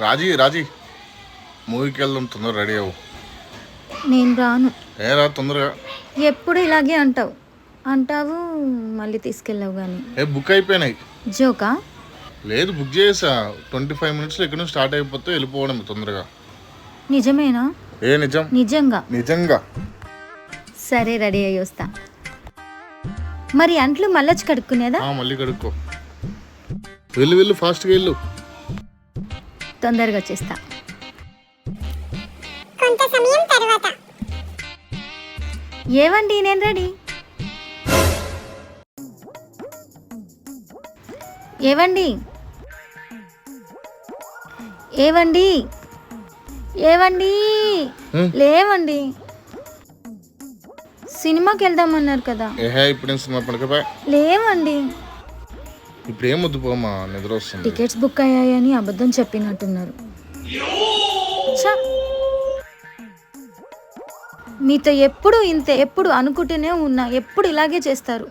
రాజీ రాజీ. మూవీకి వెళ్దాం తొందరగా రెడీ అవ్వు. నేను రాను. ఏ రా తొందరగా. ఎప్పుడు ఇలాగే అంటావు? అంటావు మళ్ళీ తీసుకెళ్ళావు కానీ ఏ బుక్ అయిపోయినాయి. జోకా? లేదు బుక్ చేసా. ట్వంటీ ఫైవ్ మినిట్స్లో ఇక్కడ నుంచి స్టార్ట్ అయిపోతే వెళ్ళిపోవడం తొందరగా. నిజమేనా? ఏ నిజం? నిజంగా? నిజంగా. సరే రెడీ అయ్యి వస్తా. మరి అంట్లు మళ్ళొచ్చి కడుక్కునేదా? ఆ, మళ్ళీ కడుక్కో. వెళ్ళు వెళ్ళు ఫాస్ట్గా వెళ్ళు. తొందరగా వచ్చేస్తా. కొంత సమయం తర్వాత. ఏవండి నేను రెడీ? ఏవండి? ఏవండి? ఏవండి? లేవండి. సినిమాకి వెళ్దామన్నారు కదా లేవండి. ఇప్పుడు ఏమొద్దు పోమా నిద్ర వస్తుంది. టికెట్స్ బుక్ అయ్యాయని అబద్ధం చెప్పినట్టున్నారు. మీతో ఎప్పుడు ఇంతే ఎప్పుడు అనుకుంటూనే ఉన్నా ఎప్పుడు ఇలాగే చేస్తారు.